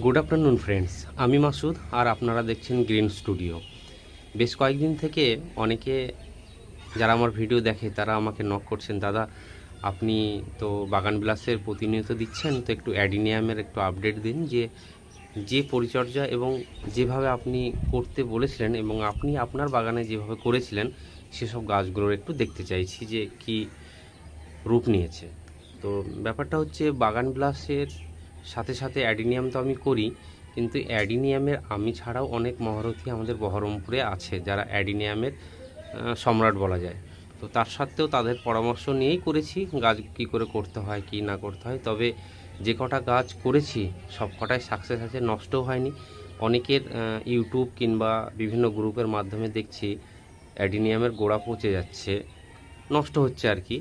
Good afternoon friends আমি মাসুদ আর আপনারা দেখছেন গ্রিন স্টুডিও বেশ কয়েকদিন থেকে অনেকে যারা আমার ভিডিও দেখে, তারা আমাকে নক করছেন, দাদা, আপনি তো বাগান বিলাসের প্রতিনিয়ত দিচ্ছেন, তো একটু অ্যাডিনিয়ামের একটু আপডেট দিন যে যে পরিচর্যা এবং যেভাবে আপনি করতে বলেছিলেন এবং আপনি আপনার বাগানে যেভাবে করেছিলেন, সেসব গাছগুলোর একটু দেখতে চাইছি যে কি রূপ নিয়েছে। তো ব্যাপারটা হচ্ছে, বাগান বিলাসের সাথে সাথে অ্যাডিনিয়াম তো আমি করি, কিন্তু অ্যাডিনিয়ামের আমি ছাড়াও অনেক মহারথী আমাদের বহরমপুরে আছে, যারা অ্যাডিনিয়ামের সম্রাট বলা যায়। তো তার সত্ত্বেও তাদের পরামর্শ নিয়েই করেছি, গাছ কী করে করতে হয়, কি না করতে হয়। তবে যে কটা গাছ করেছি, সব কটাই সাকসেস আছে, নষ্টও হয়নি। অনেকের ইউটিউব কিংবা বিভিন্ন গ্রুপের মাধ্যমে দেখছি, অ্যাডিনিয়ামের গোড়া পচে যাচ্ছে, নষ্ট হচ্ছে আর কি।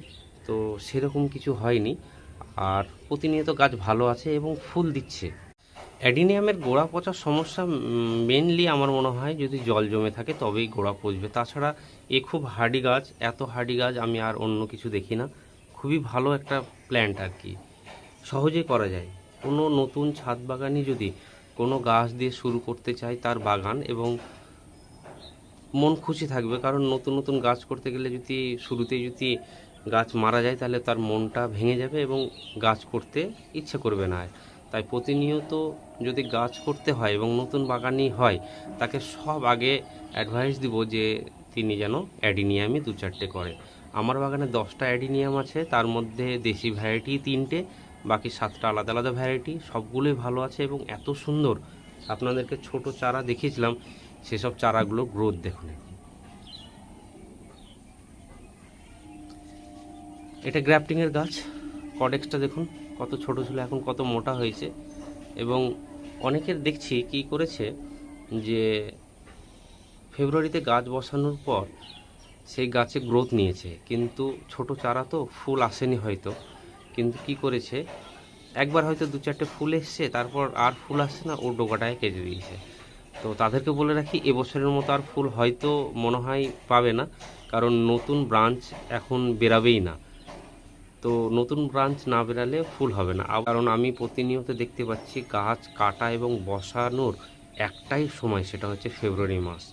তো সেরকম কিছু হয়নি। আর প্রতিনিয়ত গাছ ভালো আছে এবং ফুল দিচ্ছে। অ্যাডিনিয়ামের গোড়া পচার সমস্যা মেনলি আমার মনে হয় যদি জল জমে থাকে তবেই গোড়া পচবে। তাছাড়া এ খুব হার্ডি গাছ, এত হার্ডি গাছ আমি আর অন্য কিছু দেখি না। খুবই ভালো একটা প্ল্যান্ট আর কি। সহজেই করা যায়। কোনো নতুন ছাদ বাগানই যদি কোনো গাছ দিয়ে শুরু করতে চায় তার বাগান এবং মন খুশি থাকবে। কারণ নতুন নতুন গাছ করতে গেলে যদি শুরুতে যদি গাছ মারা যায়, তাহলে তার মনটা ভেঙে যাবে এবং গাছ করতে ইচ্ছে করবে না। তাই প্রতিনিয়ত যদি গাছ করতে হয় এবং নতুন বাগানই হয়, তাকে সব আগে অ্যাডভাইস দিব যে তিনি যেন অ্যাডিনিয়ামই দু চারটে করে। আমার বাগানে দশটা অ্যাডিনিয়াম আছে, তার মধ্যে দেশি ভ্যারাইটি তিনটে, বাকি সাতটা আলাদা আলাদা ভ্যারাইটি সবগুলোই ভালো আছে এবং এত সুন্দর। আপনাদেরকে ছোট চারা দেখিয়েছিলাম, সেসব চারাগুলো গ্রোথ দেখুন। এটা গ্রাফটিংয়ের গাছ। কডেক্সটা দেখুন, কত ছোট ছিল, এখন কত মোটা হয়েছে। এবং অনেকের দেখছি কি করেছে যে, ফেব্রুয়ারিতে গাছ বসানোর পর সেই গাছে গ্রোথ নিয়েছে। কিন্তু ছোট চারা তো ফুল আসেনি হয়তো। কিন্তু কি করেছে, একবার হয়তো দু চারটে ফুল এসছে, তারপর আর ফুল আসছে না ও ডোকাটায় কেটে দিয়েছে। তো তাদেরকে বলে রাখি, এবছরের মতো আর ফুল হয়তো মনে হয় পাবে না, কারণ নতুন ব্রাঞ্চ এখন বেরাবেই না। তো নতুন ব্রাঞ্চ না বেরালে ফুল হবে না। কারণ আমি প্রতিনিয়ত দেখতে পাচ্ছি গাছ কাটা এবং বসানোর একটাই সময়, সেটা হচ্ছে ফেব্রুয়ারি মাস।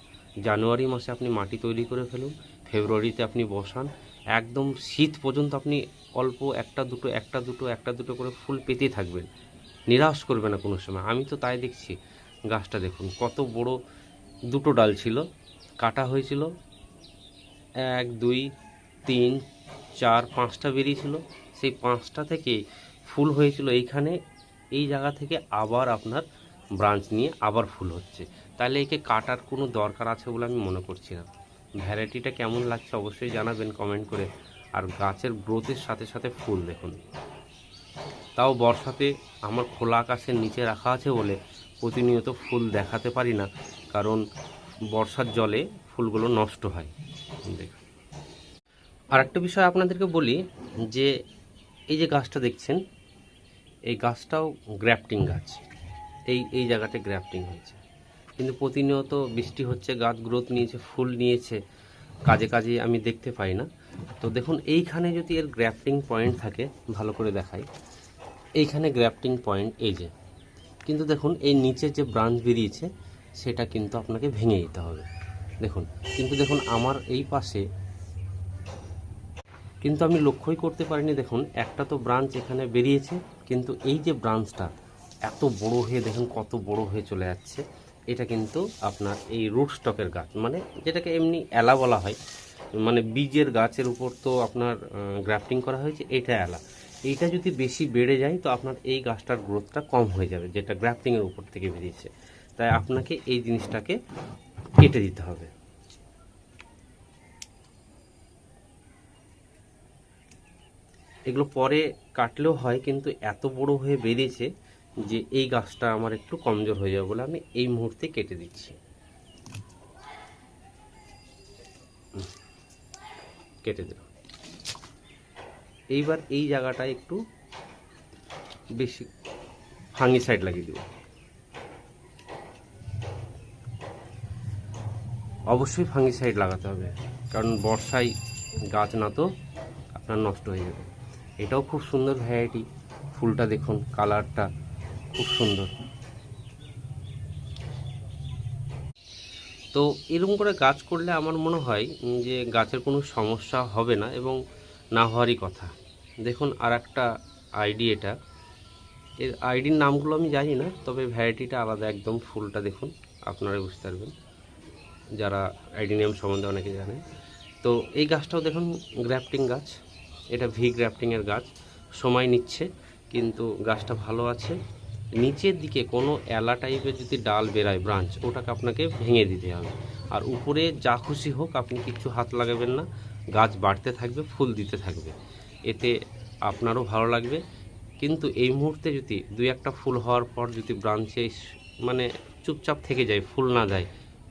জানুয়ারি মাসে আপনি মাটি তৈরি করে ফেলুন, ফেব্রুয়ারিতে আপনি বসান। একদম শীত পর্যন্ত আপনি অল্প একটা দুটো একটা দুটো একটা দুটো করে ফুল পেতেই থাকবেন। নিরাশ করবে না কোনো সময়। আমি তো তাই দেখছি। গাছটা দেখুন, কত বড় দুটো ডাল ছিল, কাটা হয়েছিল। এক, দুই, তিন চার পাঁচটা বেরিয়েছিল, সেই পাঁচটা থেকে ফুল হয়েছিল এইখানে। এই জায়গা থেকে আবার আপনার ব্রাঞ্চ নিয়ে আবার ফুল হচ্ছে। তাহলে একে কাটার কোনো দরকার আছে বলে আমি মনে করছি না। ভ্যারাইটিটা কেমন লাগছে অবশ্যই জানাবেন কমেন্ট করে। আর গাছের গ্রোথের সাথে সাথে ফুল দেখুন। তাও বর্ষাতে আমার খোলা আকাশের নিচে রাখা আছে বলে প্রতিনিয়ত ফুল দেখাতে পারি না, কারণ বর্ষার জলে ফুলগুলো নষ্ট হয়। দেখুন। আর একটা বিষয় আপনাদেরকে বলি যে এই যে গাছটা দেখছেন, এই গাছটাও গ্র্যাফটিং গাছ। এই এই জায়গাতে গ্র্যাফটিং হয়েছে। কিন্তু প্রতিনিয়ত বৃষ্টি হচ্ছে, গাছ গ্রোথ নিয়েছে, ফুল নিয়েছে, কাজে কাজে আমি দেখতে পাই না। তো দেখুন, এইখানে যদি এর গ্র্যাফটিং পয়েন্ট থাকে, ভালো করে দেখাই। এইখানে গ্র্যাফটিং পয়েন্ট এই যে। কিন্তু দেখুন, এই নিচের যে ব্রাঞ্চ বেরিয়েছে, সেটা কিন্তু আপনাকে ভেঙে দিতে হবে। দেখুন, কিন্তু দেখুন, আমার এই পাশে কিন্তু আমি লক্ষ্যই করতে পারিনি দেখুন, একটা তো ব্রাঞ্চ এখানে বেরিয়েছে, কিন্তু এই যে ব্রাঞ্চটা এত বড় হয়ে দেখুন কত বড় হয়ে চলে যাচ্ছে। এটা কিন্তু আপনার এই রুট স্টকের গাছ মানে যেটাকে এমনি এলা বলা হয়। মানে বীজের গাছের উপর তো আপনার গ্রাফটিং করা হয়েছে, এটা এলা। এইটা যদি বেশি বেড়ে যায়, তো আপনার এই গাছটার গ্রোথটা কম হয়ে যাবে, যেটা গ্রাফটিংয়ের উপর থেকে বেরিয়েছে। তাই আপনাকে এই জিনিসটাকে কেটে দিতে হবে। এগুলো পরে কাটলেও হয়, কিন্তু এত বড় হয়ে বেরিয়েছে যে এই গাছটা আমার একটু কমজোর হয়ে যাবে বলে আমি এই মুহূর্তে কেটে দিচ্ছি। কেটে দিলাম। এইবার এই জায়গাটা একটু বেশি ফাঙ্গি সাইড লাগিয়ে দেব। অবশ্যই ফাঙ্গি সাইড লাগাতে হবে, কারণ বর্ষায় গাছ না তো আপনার নষ্ট হয়ে যাবে। এটাও খুব সুন্দর ভ্যারাইটি ফুলটা দেখুন কালারটা খুব সুন্দর। তো এরকম করে গাছ করলে আমার মনে হয় যে গাছের কোনো সমস্যা হবে না এবং না হওয়ারই কথা। দেখুন আর একটা আইডি এটা। এর আইডির নামগুলো আমি জানি না, তবে ভ্যারাইটিটা আলাদা একদম ফুলটা দেখুন আপনারা বুঝতে পারবেন। যারা আইডি নিয়ম সম্বন্ধে অনেকে জানে তো এই গাছটাও দেখুন গ্র্যাফটিং গাছ। এটা ভি গ্রাফটিংয়ের গাছ। সময় নিচ্ছে, কিন্তু গাছটা ভালো আছে। নিচের দিকে কোনো এলা টাইপের যদি ডাল বেরায়, ব্রাঞ্চ, ওটাকে আপনাকে ভেঙে দিতে হবে। আর উপরে যা খুশি হোক, আপনি কিচ্ছু হাত লাগাবেন না। গাছ বাড়তে থাকবে, ফুল দিতে থাকবে। এতে আপনারও ভালো লাগবে। কিন্তু এই মুহূর্তে যদি দুই একটা ফুল হওয়ার পর যদি ব্রাঞ্চে মানে চুপচাপ থেকে যায়, ফুল না যায়,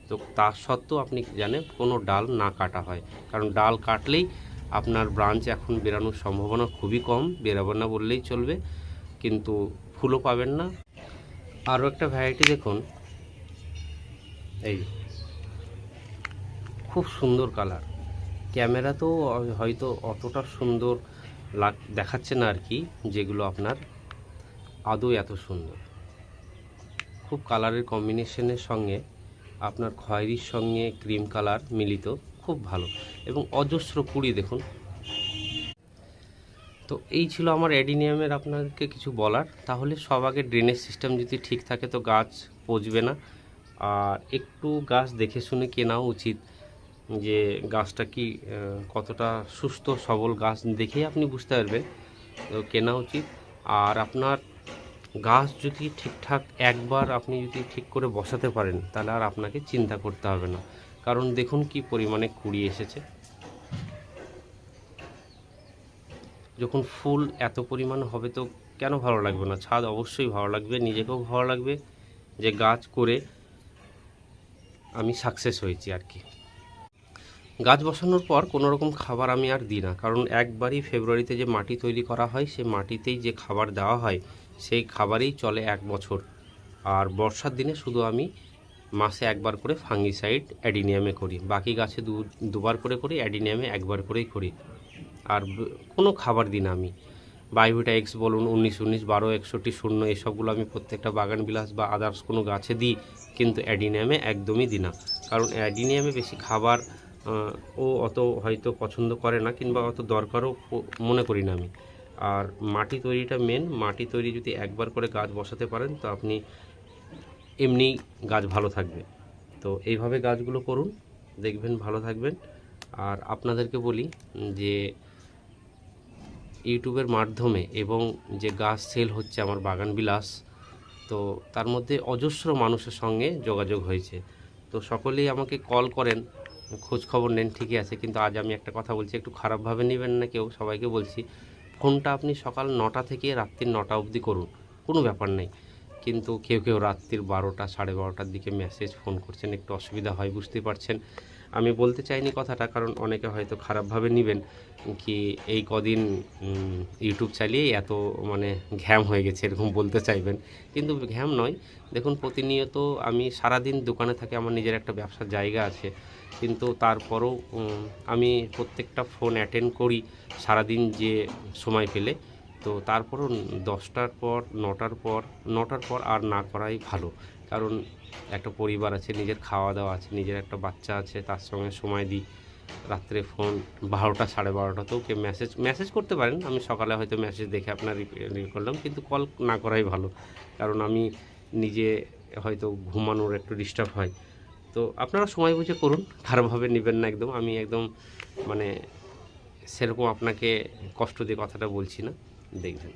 তো তা সত্ত্বেও আপনি জানেন কোনো ডাল না কাটা হয়। কারণ ডাল কাটলেই আপনার ব্রাঞ্চ এখন বেরানোর সম্ভাবনা খুবই কম, বেরাবে না বললেই চলবে, কিন্তু ফুলও পাবেন না। আরও একটা ভ্যারাইটি দেখুন, এই খুব সুন্দর কালার ক্যামেরা তো হয়তো অতটা সুন্দর লাগ, দেখাচ্ছে না আর কি, যেগুলো আপনার আদৌ এত সুন্দর। খুব কালারের কম্বিনেশনের সঙ্গে আপনার খয়েরির সঙ্গে ক্রিম কালার মিলিত। খুব ভালো। এবং অজস্র কুড়ি দেখুন। তো এই ছিল আমার অ্যাডিনিয়ামের আপনাদেরকে কিছু বলার। তাহলে সব আগে ড্রেনেজ সিস্টেম যদি ঠিক থাকে তো গাছ পচবে না। আর একটু গাছ দেখে শুনে কেনাও উচিত যে গাছটা কি কতটা সুস্থ, সবল গাছ দেখেই আপনি বুঝতে পারবেন। তো কেনা উচিত। আর আপনার গাছ যদি ঠিকঠাক একবার আপনি যদি ঠিক করে বসাতে পারেন, তাহলে আর আপনাকে চিন্তা করতে হবে না। কারণ দেখুন কি পরিমাণে কুড়ি এসেছে। যখন ফুল এত পরিমাণ হবে তো কেন ভালো লাগবে না? ছাদ অবশ্যই ভালো লাগবে, নিজেকেও ভালো লাগবে যে গাছ করে আমি সাকসেস হয়েছি আর কি। গাছ বসানোর পর কোনো রকম খাবার আমি আর দিই না, কারণ একবারই ফেব্রুয়ারিতে যে মাটি তৈরি করা হয় সেই মাটিতেই যে খাবার দেওয়া হয়, সেই খাবারেই চলে এক বছর। আর বর্ষার দিনে শুধু আমি মাসে একবার করে ফাঙ্গিসাইড অ্যাডিনিয়ামে করি। বাকি গাছে দু, দুবার করে করি, অ্যাডিনিয়ামে একবার করেই করি। আর কোনো খাবার দিই না আমি। বায়োভিটা এক্স বলুন, উনিশ উনিশ, বারো, একষট্টি, শূন্য, এসবগুলো আমি প্রত্যেকটা বাগান বিলাস বা আদার্স কোনো গাছে দিই, কিন্তু অ্যাডিনিয়ামে একদমই দিই না। কারণ অ্যাডিনিয়ামে বেশি খাবার ও অত হয়তো পছন্দ করে না কিংবা অত দরকারও মনে করি না আমি। আর মাটি তৈরিটা মেন মাটি তৈরি যদি একবার করে গাছ বসাতে পারেন, তো আপনি এমনি গাছ ভালো থাকবে। তো এইভাবে গাছগুলো করুন, দেখবেন ভালো থাকবেন। আর আপনাদেরকে বলি যে, ইউটিউবের মাধ্যমে এবং যে গাছ সেল হচ্ছে আমার বাগান বিলাস, তো তার মধ্যে অজস্র মানুষের সঙ্গে যোগাযোগ হয়েছে। তো সকলেই আমাকে কল করেন, খোঁজ খবর নেন, ঠিকই আছে, কিন্তু আজ আমি একটা কথা বলছি, একটু খারাপভাবে নেবেন না কেউ, সবাইকে বলছি, ফোনটা আপনি সকাল নটা থেকে রাত্রির নটা অবধি করুন, কোনো ব্যাপার নেই। কিন্তু কেউ কেউ রাত্রির বারোটা, সাড়ে বারোটার দিকে মেসেজ ফোন করছেন, একটু অসুবিধা হয় বুঝতেই পারছেন। আমি বলতে চাইনি কথাটা, কারণ অনেকে হয়তো খারাপভাবে নেবেন কি এই কদিন ইউটিউব চালিয়ে এত মানে ঘ্যাম হয়ে গেছে এরকম বলতে চাইবেন। কিন্তু ঘ্যাম নয়। দেখুন, প্রতিনিয়ত আমি সারাদিন দোকানে থাকি, আমার নিজের একটা ব্যবসার জায়গা আছে। কিন্তু তারপরও আমি প্রত্যেকটা ফোন অ্যাটেন্ড করি সারাদিন যে সময় পেলে। তো তারপরও দশটার পর নটার পর নটার পর আর না করাই ভালো। কারণ একটা পরিবার আছে নিজের খাওয়া দাওয়া আছে নিজের একটা বাচ্চা আছে তার সঙ্গে সময় দিই। রাত্রে ফোন বারোটা সাড়ে বারোটাতেও কে মেসেজ মেসেজ করতে পারেন। আমি সকালে হয়তো মেসেজ দেখে আপনার করলাম কিন্তু কল না করাই ভালো। কারণ আমি নিজে হয়তো ঘুমানোর একটু ডিস্টার্ব হয়। তো আপনারা সময় বুঝে করুন খারাপভাবে নেবেন না একদম। আমি একদম মানে সেরকম আপনাকে কষ্ট দিয়ে কথাটা বলছি না। দেখবেন।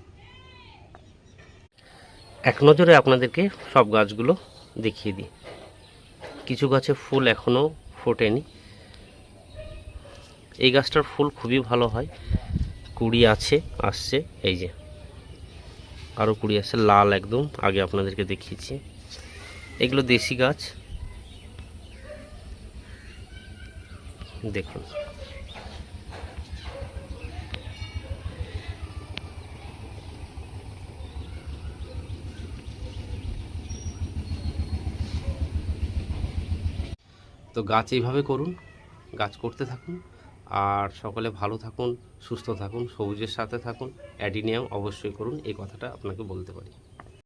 এক নজরে আপনাদেরকে সব গাছগুলো দেখিয়ে দিই। কিছু গাছে ফুল এখনও ফোটেনি। এই গাছটার ফুল খুবই ভালো হয়। কুড়ি আছে, আসছে, এই যে। আরও কুড়ি আছে, লাল একদম, আগে আপনাদেরকে দেখিয়েছি। এগুলো দেশি গাছ। দেখুন। তো গাছ এইভাবে করুন, গাছ করতে থাকুন। আর সকলে ভালো থাকুন, সুস্থ থাকুন, সবুজের সাথে থাকুন, অ্যাডিনিয়াম অবশ্যই করুন, এই কথাটা আপনাকে বলতে পারি।